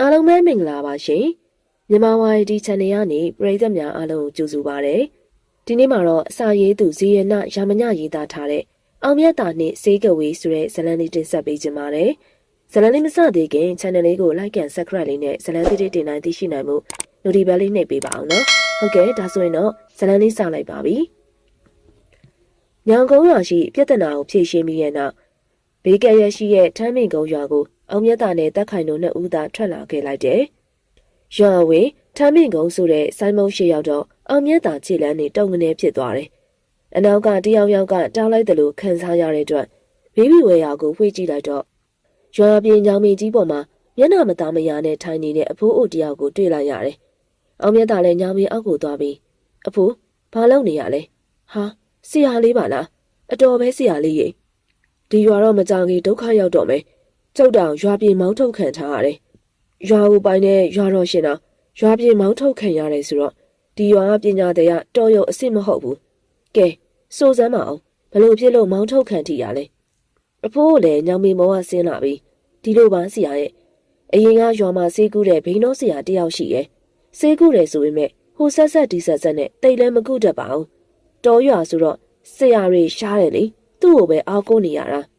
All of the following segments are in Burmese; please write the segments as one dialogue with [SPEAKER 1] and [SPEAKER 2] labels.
[SPEAKER 1] အားလုံးပဲမင်္ဂလာပါရှင်မြန်မာဝါရီဒီ channel ကနေပရိသတ်များအားလုံးကိုကြိုဆိုပါရစေဒီနေ့မှာတော့အစာရေးသူဇီယနာရာမညရေးသားထားတဲ့အောင်မြတ်တာနှင့်စေးကဝေးဆိုတဲ့ဇာတ်လမ်းလေးတင်ဆက်ပေးခြင်းပါတယ်ဇာတ်လမ်းလေးမစသေးခင် channel လေးကို like and subscribe လေးနဲ့ဇာတ်လမ်းသစ်တွေတင်နိုင်သိရှိနိုင်မှု notification လေးနှိပ်ပေးပါအောင်နော်ဟုတ်ကဲ့ဒါဆိုရင်တော့ဇာတ်လမ်းလေးစလိုက်ပါပြီညောင်ကုန်းရွာရှိပြဿနာကိုဖြေရှင်းပြီးရဲ့နောက်ဘေးကရရှိရဲ့ထမ်းမင်ကုန်းရွာကို အောင်မြတ်တာနဲ့တက်ခိုင်တို့နှစ်ဦးသာထွက်လာခဲ့လိုက်တယ်။ရွာဝင်းထမ်းမင်ကုန်းဆိုတဲ့ဆိုင်းမုံရှိရောက်တော့အောင်မြတ်တာခြေလမ်းနဲ့တုံငနေဖြစ်သွားတယ်။အနောက်ကတယောက်ယောက်ကတောင်းလိုက်တယ်လို့ခံစားရတဲ့အတွက်ဘေဘီဝဲယာကိုဝှေ့ကြည့်လိုက်တော့ရွာပြင်ညောင်မင်းကြီးပေါ်မှာမျက်နှာမသားမယားနဲ့ထိုင်နေတဲ့အဖိုးအိုတယောက်ကိုတွေ့လိုက်ရတယ်။အောင်မြတ်တာလည်းညောင်မင်းအောက်ကိုသွားပြီးအဖိုးဘာလုပ်နေရလဲ။ဟာဆရာလေးပါလား။အတော်ပဲဆရာလေးရေ။ဒီရွာတော့မကြောင်ကြီးဒုက္ခရောက်တော့မယ်။ ကျုပ်တောင်ရွာပြေမောင်းထုတ်ခံထားရတယ်။ရွာဦးပိုင်းနဲ့ရွာတော်ရှင်တော်ရွာပြေမောင်းထုတ်ခံရတယ်ဆိုတော့ဒီရွာပညာတဲ့ကတော်ရုံအစ်စ်မဟုတ်ဘူး။ကဲစိုးစမ်းမအောင်ဘလို့ဖြစ်လို့မောင်းထုတ်ခံထိရလဲ။အဖိုးကလည်းညောင်မီမောကဆင်းလာပြီ။ဒီလိုပါဆရာရဲ့အရင်ကရွာမှာဆေးကူးတဲ့ဘိန်းတော်ဆရာတယောက်ရှိရဲ့။ဆေးကူးတယ်ဆိုပေမဲ့ဟိုဆက်ဆက်ဒီဆက်ဆက်နဲ့တိတ်လည်းမကူတတ်ပါဘူး။တော်ရွာဆိုတော့ဆရာတွေရှားတယ်လေ။သူ့ကိုပဲအားကိုးနေရတာ။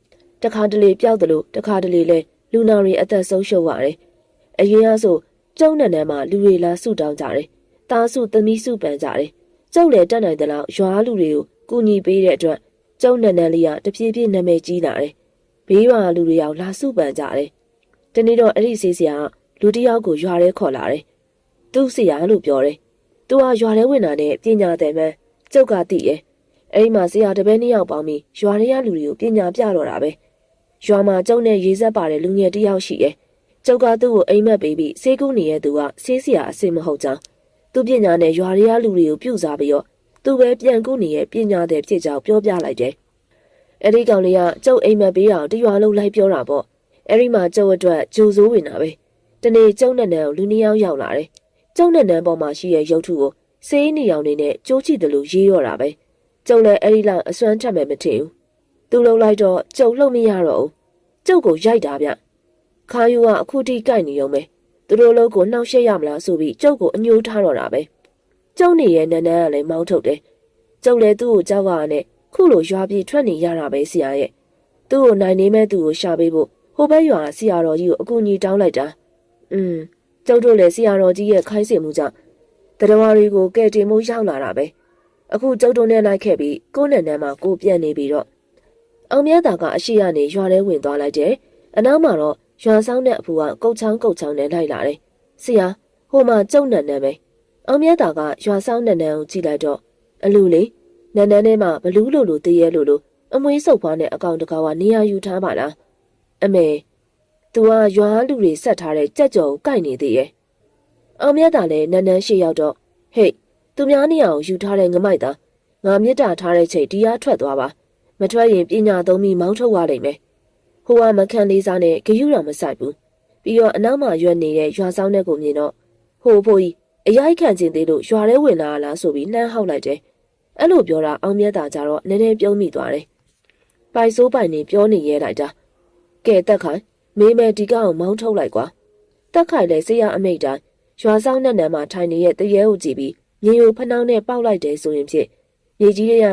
[SPEAKER 1] တခါတလေပျောက်တယ်လို့တခါတလေလဲလူနာတွေအသက်ဆုံးရှုံးရတယ်။အရင်ကဆိုကျုံနန်းနန်းမှာလူတွေလာဆုတောင်းကြတယ်။သားစုသမီးစုပန်ကြတယ်။ကျုပ်လည်းတက်နိုင်တဲ့လောက်ရွာလူတွေကိုကူညီပေးတဲ့အတွက်ကျုံနန်းနန်းလေးကတပြေးပြေးနာမည်ကြီးလာတယ်။ဘေးရွာလူတွေရောက်လာဆုပန်ကြတယ်။တနေ့တော့အဲ့ဒီဆေးဆရာကလူတစ်ယောက်ကိုရွာထဲခေါ်လာတယ်။သူ့ဆရာလို့ပြောတယ်။သူကရွာထဲဝင်လာတဲ့ပညာသည်မှန်ကျုပ်ကသိရဲ့။အဲ့ဒီမှာဆရာတပည့်နှစ်ယောက်ပေါင်းပြီးရွာထဲကလူတွေကိုပညာပြတော့တာပဲ။ ရွာမှာကျုံနဲ့ရေဆက်ပါတဲ့လူငယ်တစ်ယောက်ရှိရဲ့။ကျုပ်ကသူ့ကိုအိမ်မက်ပေးပြီးဆေးကူးနေတဲ့သူကဆေးဆရာအစ်စ်မဟုတ်ကြောင်းသူပညာနဲ့ရွာတွေကလူတွေကိုပြုစားပြီးတော့သူပဲပြန်ကူးနေတဲ့ပညာတဲ့ဖြစ်ကြောင်းပြောပြလိုက်တယ်။အဲ့ဒီကောင်လေးကကျုပ်အိမ်မက်ပေးတာတရွာလုံးလိုက်ပြောတာပေါ့။အဲ့ဒီမှာကျုပ်အတွက်ဂျိုဆိုးဝင်တာပဲ။တနေ့ကျုံနဲ့နန်းကိုလူနှစ်ယောက်ရောက်လာတယ်။ကျုံနဲ့နန်းပေါ်မှာရှိတဲ့ရုပ်ထုကိုစေးနေရောင်နေနဲ့ကြိုးချီတယ်လို့ရေးရောတာပဲ။ကျုံလည်းအဲ့ဒီလောက်အစွမ်းထက်မဲ့မထင်ဘူး။ သူ့လုံလိုက်တော့ကျုံလှုပ်မရတော့ဘူး။ကျုပ်ကိုရိုက်တာဗျ။ခါယူကအခုထိကြိုက်နေရုံပဲ။သူတို့လုံးကိုနှောက်ရှက်ရမလားဆိုပြီးကျုပ်ကိုအညှိုးထားတော့တာပဲ။ကျုံနေရဲ့နန်းနန်းကလည်းမောင်းထုတ်တယ်။ကျုပ်လည်းသူ့ကိုကြောက်ရနဲ့ခုလိုရွာပြေထွက်နေရတာပဲဆရာရဲ့။သူ့ကိုနိုင်နေမဲ့သူကိုရှာပေးဖို့ဟိုဘက်ရွာဆရာတော်ကြီးကိုအကူအညီတောင်းလိုက်တာ။อืมကျုပ်တို့လည်းဆရာတော်ကြီးရဲ့ခိုင်းစေမှုကြောင့်တရားဝရီကိုကဲတင်မှုရောက်လာတာပဲ။အခုကျုပ်တို့နဲ့လိုက်ခဲ့ပြီးကိုယ်နဲ့နန်းမှာကိုပြန်နေပြီးတော့ အောင်မြတ်တာကအရှိရနေရွာထဲဝင်သွားလိုက်တယ်။အနောက်မှာတော့ရွာဆောင်တဲ့အဖူကကုတ်ချောင်းကုတ်ချောင်းနဲ့လိုက်လာတယ်။ဆရာဟိုမှာကျုံနန်းနန်းပဲ။အောင်မြတ်တာကရွာဆောင်နန်းနန်းကိုကြည့်လိုက်တော့အလူလေးနန်းနန်းထဲမှာဘလူးလိုလိုတည်ရဲလိုလိုအမွေးစုပ်ဖွားနဲ့အကောင်တကာကနေရာယူထားပါလား။အမေ तू ကရွာလူတွေဆက်ထားတဲ့ကြက်ကြော်ကိုကိုက်နေသေးရဲ့။အောင်မြတ်တာလည်းနန်းနန်းရှိရောက်တော့ဟေ့သူများနေရာကိုယူထားတဲ့ငမိုက်သားငါမြစ်တာထားတဲ့ချိန်ဒီအားထွက်သွားပါ မထွက်ရင်ပညာသုံးပြီးမောင်းထုတ်ရလိမ့်မယ်ဟိုကမခံလေးစားနဲ့ဂယုတော်မဆိုင်ဘူးပြီးတော့အနောက်မှာရွက်နေတဲ့ရွာဆောင်တဲ့ကိုမြင်တော့ဟိုဖိုးကြီးအရိုက်ခံခြင်းသေးလို့ရွာထဲဝင်လာလားဆိုပြီးနှမ်းဟောက်လိုက်တယ်အဲ့လိုပြောတာအောင်မြတ်တာကြတော့နည်းနည်းပြုံးမိသွားတယ်ပိုင်စိုးပိုင်နေပြောနေရဲလိုက်တာကဲတက်ခိုင်မေးမယ်ဒီကောင်မောင်းထုတ်လိုက်ကွာတက်ခိုင်လည်းဆေးရအမိတ်တိုင်းရွာဆောင်နဲ့နံမှာထိုင်နေတဲ့တရေကိုကြည့်ပြီးမြေယိုဖနှောင်းနဲ့ပေါက်လိုက်တယ်ဆိုရင်ဖြင့်မြေကြီးတွေက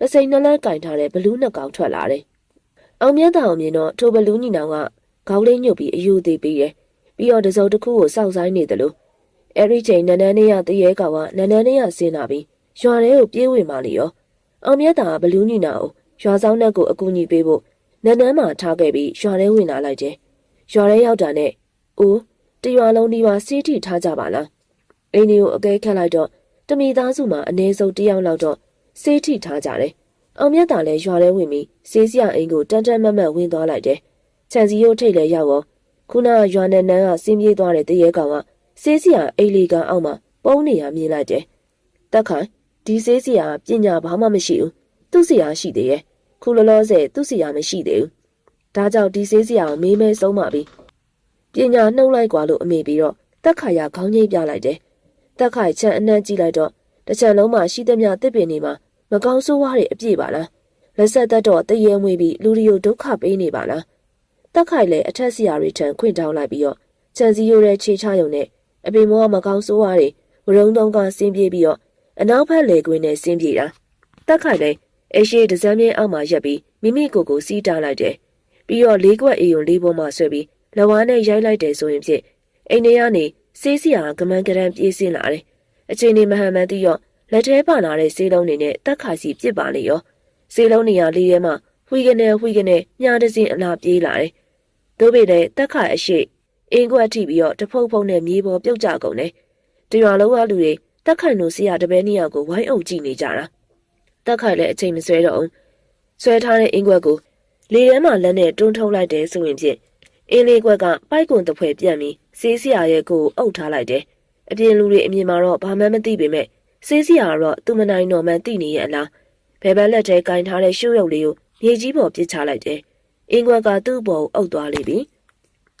[SPEAKER 1] လက်စိမ်နှလန်းကင်ထားတဲ့ဘလူးနှစ်ကောင်ထွက်လာတယ်။အောင်မြတ်တာအောင်မြင်တော့ထိုဘလူးညီနောင်ကခေါင်းလေးညှုပ်ပြီးအယူသေးပြီးတယ်။ပြီးတော့တစုံတစ်ခုကိုစောက်ဆိုင်နေတယ်လို့အဲ့ဒီချိန်နန်းနန်းလေးရတရေကောင်ကနန်းနန်းလေးရဆင်းလာပြီးရွာထဲကိုပြေးဝင်มาလေရောအောင်မြတ်တာကဘလူးညီနောင်ကိုရွာဆောင်နဲ့ကိုအကူအညီပေးဖို့နန်းနန်းမှာထားခဲ့ပြီးရွာထဲဝင်လာလိုက်တယ်။ရွာထဲရောက်တာနဲ့အိုးတရွာလုံးဒီမှာစီးထိထားကြပါလား။အင်းဒီကိုအကဲခတ်လိုက်တော့တမိသားစုမှာအနည်းဆုံးတယောက်လောက်တော့ စေးထိထားကြတယ်။အောင်မြတ်တာလည်းရွာထဲဝင်ပြီးစေးစရာအိမ်ကိုတန်တန်မတ်မတ်ဝင်သွားလိုက်တယ်။ခြံစီရိုးထိတ်လည်းရောက်ရောခုနကရွာနဲ့နန်းကစင်းပြေးသွားတဲ့တရေကောင်ကစေးစရာအိမ်လေးကန်အောက်မှာပုံနေရမြင်လိုက်တယ်။တက်ခိုင်ဒီစေးစရာပညာဘာမှမရှိဘူး။သူ့စရာရှိသေးရဲ့။ခုလောလောဆယ်သူ့စရာမရှိသေးဘူး။ဒါကြောင့်ဒီစေးစရာကိုမေးမဲဆုံးပါပြီ။ပညာနှုတ်လိုက်กว่าလို့အမေပြီးတော့တက်ခိုင်ရခေါင်းငိမ့်ပြလိုက်တယ်။တက်ခိုင်ချန်အနှံ့ကြည့်လိုက်တော့တစ်ချံလုံးမှာရှိသမျှတစ်ပင်တွေမှာ မကောင်းဆိုးဝါးတွေအပြည့်ပါလားလက်ဆက်သက်တော့တရေမွေးပြီးလူရီကိုဒုက္ခပေးနေပါလားတက်ခိုင်လည်းအထက်ဆရာတွေထံခွင့်တောင်းလိုက်ပြီးတော့ခြံစည်းရိုးတဲ့ခြေချရုံနဲ့အပင်မောကမကောင်းဆိုးရတွေဝရုံတုံးကဆင်းပြေးပြီးတော့အနောက်ဘက်လေကွင်းနဲ့ဆင်းပြေးတာတက်ခိုင်လည်းအရှိဒဇမ်းမြင်းအောက်မှာရက်ပြီးမိမိကိုယ်ကိုစီးတားလိုက်တယ်ပြီးတော့လေးကွက်အေယုံလေးပေါ်မှာဆွဲပြီးလဝါနဲ့ရိုက်လိုက်တယ်ဆိုရင်ဖြင့်အိမ်ထဲကနေစေးစီယာကမန်းကရန်ပြေးစင်းလာတယ်အချိန်နေမဟန်မှန်သိတော့ လက်ထဲပါလာတဲ့စေးလုံးတွေနဲ့တက်ခိုင်စီပြစ်ပါလေရောစေးလုံးနေရာလေးထဲမှာဝှီကနေဝှီကနေညားတစင်းအလားပြေးလာတယ်တို့ပေတဲ့တက်ခိုင်အရှိအင်းကွက်ထိပြီးတော့တဖုတ်ဖုတ်နဲ့မြေပေါ်ပြုတ်ကြကုန်တယ်တရွာလုံးကလူတွေတက်ခိုင်တို့ဆရာတပည့်နှစ်ယောက်ကိုဝိုင်းအုပ်ကြည့်နေကြတာတက်ခိုင်လည်းအချိန်မဆွဲတော့အောင်ဆွဲထားတဲ့အင်းကွက်ကိုလေထဲမှာလက်နဲ့တွန်းထုတ်လိုက်တယ်ဆိုရင်ဖြင့်အင်းလေးကွက်ကပိုက်ကွန်တစ်ဖွဲပြန့်ပြီးစေးစရာရဲ့ကိုကိုအုပ်ထားလိုက်တယ်အပြင်လူတွေအမြင်မှာတော့ဘာမှမသိပေမဲ့ စေးစရာကတော့သူမနိုင်တော့မှန်းသိနေရဲ့အလားဘယ်ဘက်လက်ထဲကင်ထားတဲ့ရှုပ်ရုပ်လေးကိုမြေကြီးပေါ်ပစ်ချလိုက်တယ်အင်းကွက်ကသူ့ဘောကိုအုပ်သွားလိမ့်ပြီ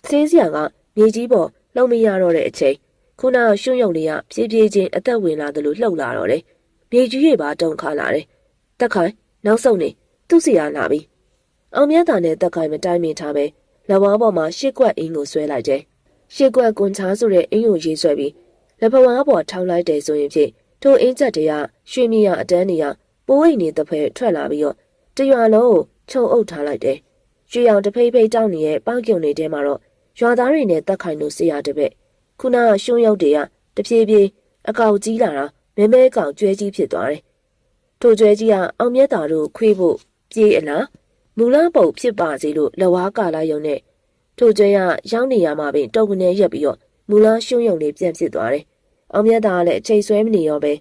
[SPEAKER 1] စေးစရာကမြေကြီးပေါ်လှုပ်မရတော့တဲ့အချိန်ခုနကရှုံရုံလေးကဖြည်းဖြည်းချင်းအသက်ဝင်လာသလိုလှုပ်လာတော့တယ်။မြေကြီးတွေပါတုန်ခါလာတယ်။တက်ခိုင်နောက်ဆုံးနေသူ့စီရလာပြီ။အောင်မြတ်တာနဲ့တက်ခိုင်မတိုင်မင်ထားပဲလက်ဝါးပေါ်မှာရှစ်ကွက်အင်းကိုဆွဲလိုက်တယ်။ရှစ်ကွက်ကွန်ချားဆိုတဲ့အင်းကိုရေးဆွဲပြီးလက်ဖဝါးပေါ်ထောင်းလိုက်တယ်ဆိုရင်ဖြင့် ထိုအင်းချက်တွေကရွှေမြရအတန်းတွေကပိုးအိမ်နေတစ်ဖက်ထွက်လာပြီးတော့တရွာလုံးကိုခြုံအုပ်ထားလိုက်တယ်။ရွှေရောင်တဖိတ်ဖိတ်တောင်းနေတဲ့ပေါက်ကျုံတွေထဲမှာတော့ရွာသားတွေနဲ့တက်ခိုင်တို့ဆရာတပည့်ခုနကရှုံးရုပ်တွေကတဖြည်းဖြည်းအကောက်ကြီးလာတာမဲမဲကောင်ကျွဲကြီးဖြစ်သွားတယ်။ထိုကျွဲကြီးကအောင်မြတ်တာတို့ခွေးဖို့ပြေးအလားမူလပုတ်ဖြစ်ပါစေလို့လက်ဝါးကာလာယုံနဲ့ထိုကျွဲကရောက်နေရမှာပင်တုတ်ကနေရက်ပြီးတော့မူလရှုံးရုံလေးပြန်ဖြစ်သွားတယ်။ အောင်မြတ်တာကလည်းအချိန်ဆွဲမနေရောပဲ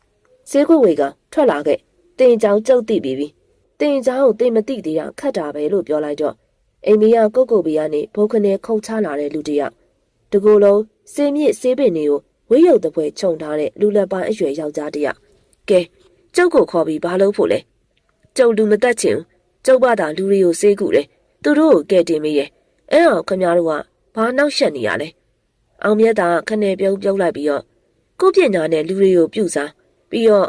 [SPEAKER 1] ။စေးခွေဝေကထွက်လာခဲ့။တင်ချောင်းကျုပ်တိပြီးပြီ။တင်ချောင်းကိုတင်မတိသေးတာခတ်တာပဲလို့ပြောလိုက်တော့အိမ်မီကကုတ်ကုတ်ပီကနေဘုတ်ခနဲ့ခုံချလာတဲ့လူတယောက်တကူလုံးစေးမြစ်စေးပင်တွေကိုဝိရုပ်တပွဲခြုံထားတဲ့လူလက်ပိုင်းအရွယ်ယောက်ျားတယောက်ကဲကျုပ်ကိုခေါ်ပြီးဘာလုပ်ဖို့လဲကျုပ်လူမတက်ချင်ကျုပ်ဘာသာလူတွေကိုစေးကူတယ်သူတို့ကိုကဲတင်မိရဲ့အဲ့တော့ခင်ဗျားတို့ကဘာနှောက်ရှက်နေရလဲ အောင်မြတ်တာခနဲ့ပြုံးပြုံးလိုက်ပြီးတော့ကိုပညာနဲ့လူတွေကိုပြုစားပြီးတော့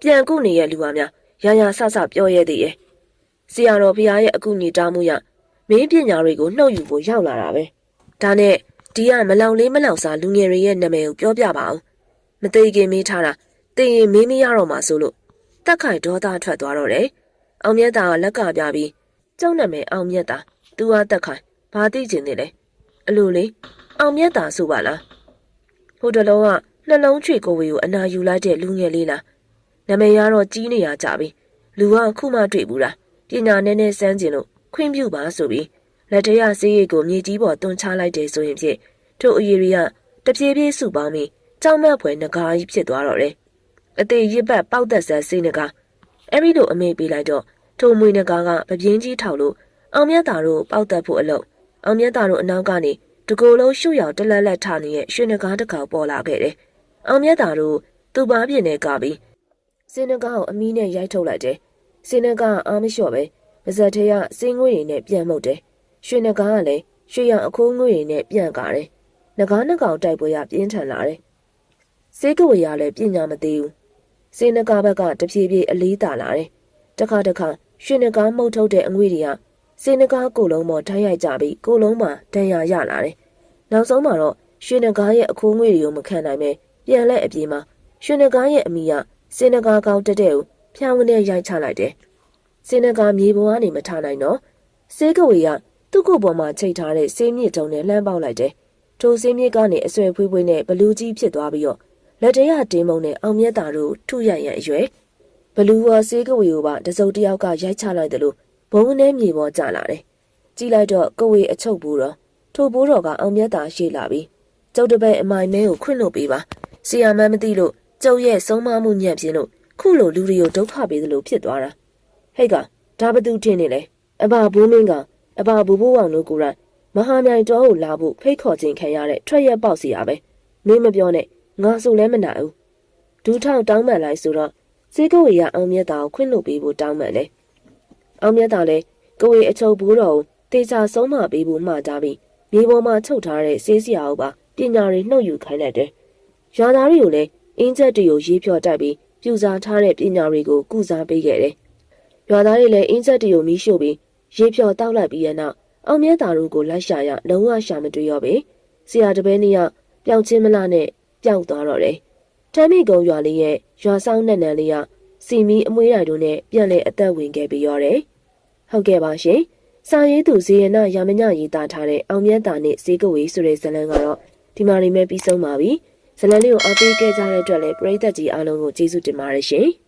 [SPEAKER 1] ပြန်ကုနေရဲ့လူပါများရာရာဆဆပြောရသေးရဲ့ဆရာတော်ဘုရားရဲ့အကူအညီတောင်းမှုရမင်းပညာတွေကိုနှုတ်ယူဖို့ရောက်လာတာပဲဒါနဲ့ဒီကမလောင်လေးမလောင်စားလူငယ်တွေရဲ့နာမည်ကိုပြောပြပါအောင်မသေးခင်မေးထားတာတင်ရင်မေးမရတော့မှဆိုလို့တက်ခိုင်ဒေါသထွက်သွားတော့တယ်အောင်မြတ်တာကလက်ကပြပြီးကျုံနာမည်အောင်မြတ်တာသူကတက်ခိုင်ဘာသိကျင်နေလဲအလိုလေး အောင်မြတ်တာဆိုပါလားဟိုတလုံးကနှလုံးချွေကိုဝေကိုအနာယူလိုက်တဲ့လူငယ်လေးလားနာမည်ကတော့ကြီးနေရကြပြီလူကခုမှတွေ့ဘူးလားပညာနဲ့နဲ့စမ်းကျင်လို့ခွင့်ပြုပါဆိုပြီးလက်တရစေးရိတ်ကိုမြေကြီးပေါ်တွန်းချလိုက်တယ်ဆိုရင်ဖြင့်ထို့အရီရီကတပြေးပြေးစုပေါင်းပြီးကြောင်မက်ဖွယ်ငကားကြီးဖြစ်သွားတော့တယ်။အသေးရစ်ပတ်ပေါက်သက်ဆန်စေးငကားအဲ့ဒီလိုအမေပေးလိုက်တော့ထိုမွေငကားကပပြင်းကြီးထောက်လို့အောင်မြတ်တာတို့ပေါက်သက်ဖို့အလုပ်အောင်မြတ်တာတို့အနောက်ကနေ တကိုယ်လုံးရှုရောင်တလက်လက်ထနေတဲ့ရွှေငကားတစ်ကောင်ပေါ်လာခဲ့တယ်။အောင်မြတ်တာတို့သူ့ဘားပြင်းနဲ့ကပြီးစင်းငကားကိုအမီးနဲ့ရိုက်ထုတ်လိုက်တယ်။စင်းငကားအားမလျှော့ပဲပါဇက်ထဲကစင်းငွေတွေနဲ့ပြန်မှုတ်တယ်။ရွှေနဂါးကလည်းရွှေရောင်အခိုးငွေတွေနဲ့ပြန်ကားတယ်။နဂါးနှကောင်တိုက်ပွဲရပြင်းထန်လာတယ်။စေးကဝေရလည်းပညာမသေးဘူး။စင်းနဂါးဘက်ကတဖြည်းဖြည်းအလေးတာလာတယ်။တခါတခါရွှေနဂါးမှုတ်ထုတ်တဲ့အငွေတွေက စင်းနဂါးကိုလုံးပေါ်ထိုင်းရိုက်ကြပြီးကိုလုံးမှာဒဏ်ရာရလာတယ်။နောက်ဆုံးမှာတော့ရွှေနဂါးရဲ့အခိုးငွေတွေကိုမခံနိုင်ပဲပြန်လက်အပြေးမှာရွှေနဂါးရဲ့အမိကစင်းနဂါးကောင်းတက်တဲ့ကိုဖျောင်းနဲ့ရိုက်ချလိုက်တယ်။စင်းနဂါးမြေပေါ်ကနေမထနိုင်တော့စေးကဝေကသူ့ကိုယ်ပေါ်မှာချိတ်ထားတဲ့ဆေးမြစ်တုံနဲ့လှမ်းပေါက်လိုက်တယ်။ထိုဆေးမြစ်ကနေအဆွဲဖွေးဖွေးနဲ့ဘလူးကြီးဖြစ်သွားပြီးတော့လက်တရတင်းမုံနဲ့အောင်မြတ်တာတို့ထုရရန်အရွယ်ဘလူးဝါဆေးကဝေကိုပါတစုံတယောက်ကရိုက်ချလိုက်တယ်လို့ ဘုံနဲ့မြေပေါ်ကျလာတယ်။ကြည့်လိုက်တော့ကဝေအချုပ်ဘူးတော့ထိုဘိုးတော်ကအောင်မြတ်တာရှိလာပြီးကျုပ်တပည့်အမိုင်မဲကိုခွင့်လို့ပေးပါ။ဆီယာမန်းမသိလို့ကျုပ်ရဲ့ဆုံးမမှုညံ့ပြင်းလို့ခုလိုလူတွေကိုဒုက္ခပေးသလိုဖြစ်သွားတာ။ဟဲ့ကဒါဘသူထင်နေလဲ။အဘဘိုးမင်းကအဘဘူဘူအောင်တို့ကိုယ်တိုင်မဟာမြိုင်တော်ကိုလာဖို့ဖိတ်ခေါ်ခြင်းခံရတဲ့ထွက်ရက်ပေါက်စီရပဲမင်းမပြောနဲ့ငါဆိုလဲမနိုင်ဘူးဒူးထောင်တောင်းပန်လိုက်ဆိုတော့စေကဝေရအောင်မြတ်တာကိုခွင့်လို့ပေးဖို့တောင်းပန်တယ် အောင်မြတ်တာလည်းကဝေအချုပ်ဘူးတော်ကိုတေချာဆုံးမပေးဖို့မှာတာပြီးမြေပေါ်မှာချုပ်ထားတဲ့စေးစရာကိုပါပညာတွေနှုတ်ယူခိုင်းလိုက်တယ်ရွာသားတွေကိုလည်းအင်းချက်တွေကိုရေးဖြော်တိုက်ပြီးပြူစားထားတဲ့ပညာတွေကိုကုစားပေးခဲ့တယ်ရွာသားတွေလည်းအင်းချက်တွေကိုမီးရှို့ပြီးရေဖြော်တောက်လိုက်ပြီးတဲ့နောက်အောင်မြတ်တာတို့ကိုလိုက်ရှာရလုံးဝရှာမတွေ့ရောပဲဆရာတပည့်နှစ်ယောက်ပျောက်ချင်းမလားနဲ့ပျောက်သွားတော့တယ်။တမ်းမိကုံရွာလေးရဲ့ရွာဆောင်နဲ့နန်လေးက စီမီအမွှေးတိုင်တို့နဲ့ပြန်လဲအသက်ဝင်ခဲ့ပြီးရောတယ်။ဟုတ်ကဲ့ပါရှင်။စာရေးသူဇေယနာရာမညရေးသားထားတဲ့အောင်မြတ်တာနဲ့ဈေးကဝေးဆိုတဲ့ဇာတ်လမ်းကတော့ဒီမှာနေမဲ့ပြီးဆုံးပါပြီ။ဇာတ်လမ်းလေးကိုအားပေးခဲ့ကြတဲ့အတွက်လည်းပရိသတ်ကြီးအားလုံးကိုကျေးဇူးတင်ပါတယ်ရှင်။